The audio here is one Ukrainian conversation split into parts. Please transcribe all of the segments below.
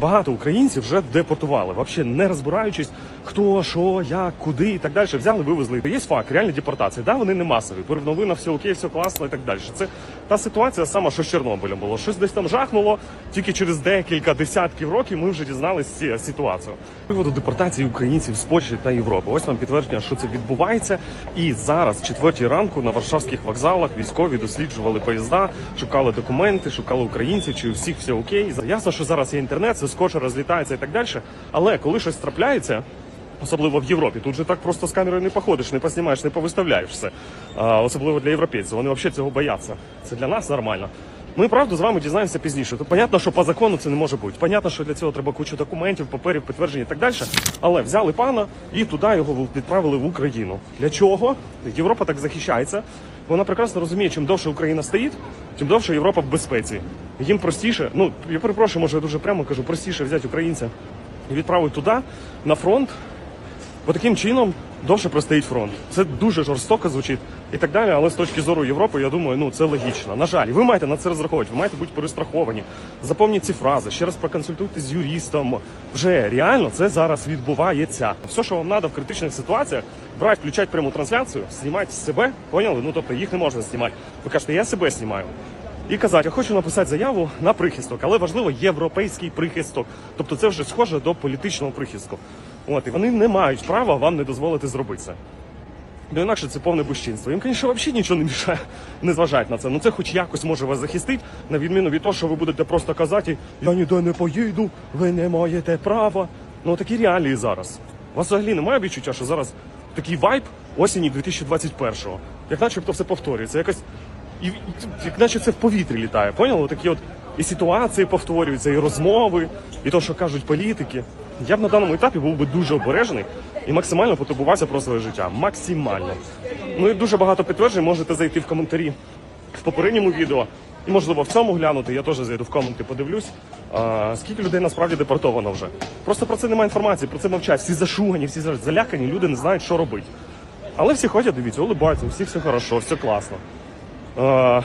багато українців вже депортували, взагалі не розбираючись, хто, що, як, куди і так далі. Взяли, вивезли. Є факт, реальні депортації. Да, вони не масові. Новина, все окей, все класно і так далі. Це та ситуація сама, що з Чорнобилем було. Щось десь там жахнуло. Тільки через декілька десятків років ми вже дізналися ситуацію. Приводу депортації українців з Польщі та Європи. Ось вам підтвердження, що це відбувається. І зараз, четвертій ранку, на варшавських вокзалах військові досліджували поїзда, шукали документи, шукали українців, чи у всіх все окей. Ясно, що зараз є інтернет, все скорше розлітається і так далі. Але коли щось трапляється. Особливо в Європі. Тут же так просто з камерою не походиш, не познімаєш, не повиставляєш все. Особливо для європейців. Вони взагалі цього бояться. Це для нас нормально. Ми правду з вами дізнаємося пізніше. То понятно, що по закону це не може бути. Понятно, що для цього треба кучу документів, паперів, підтверджень і так далі. Але взяли пана і туди його відправили в Україну. Для чого? Європа так захищається. Вона прекрасно розуміє, чим довше Україна стоїть, тим довше Європа в безпеці. Їм простіше, ну я перепрошую, може я дуже прямо кажу, простіше взяти українця і відправити туди на фронт. Бо таким чином довше простоїть фронт. Це дуже жорстоко звучить і так далі. Але з точки зору Європи, я думаю, ну це логічно. На жаль, ви маєте на це розраховувати, ви маєте бути перестраховані. Запомніть ці фрази, ще раз проконсультуйтесь з юристом. Вже реально це зараз відбувається. Все, що вам треба в критичних ситуаціях, брати, включати пряму трансляцію, знімати себе, поняли? Ну тобто їх не можна знімати. Ви кажете, я себе знімаю. І казати, я хочу написати заяву на прихисток, але важливо європейський прихисток. Тобто це вже схоже до політичного прихистку. От, і вони не мають права вам не дозволити зробити це. Ну інакше це повне безчинство. Їм, звісно, взагалі нічого не мішає не зважати на це. Ну це хоч якось може вас захистити, на відміну від того, що ви будете просто казати, я ніде не поїду, ви не маєте права. Ну такі реалії зараз. У вас взагалі немає відчуття, що зараз такий вайб осені 2021-го. Як начебто все повторюється. Якось і, і як наче це в повітрі літає. Поняли? Такі от і ситуації повторюються, і розмови, і то, що кажуть політики. Я б на даному етапі був би дуже обережний і максимально потурбувався про своє життя. Максимально. Ну і дуже багато підтверджень можете зайти в коментарі в попередньому відео. І можливо в цьому глянути. Я теж зайду в коменти, подивлюсь. А, скільки людей насправді депортовано вже. Просто про це немає інформації, про це мовчать. Всі зашугані, всі залякані, люди не знають, що робити. Але всі ходять, дивіться, улибаються, у всіх все хорошо, все класно. Е,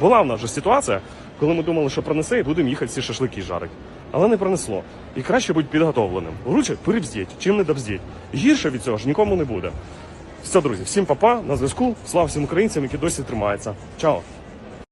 була в нас же ситуація, коли ми думали, що пронесе, і будемо їхати всі шашлики жарити. Але не пронесло. І краще бути підготовленим. Лучше перебздіть, чим не добздіть. Гірше від цього ж нікому не буде. Все, друзі, всім папа, на зв'язку. Слава всім українцям, які досі тримаються. Чао!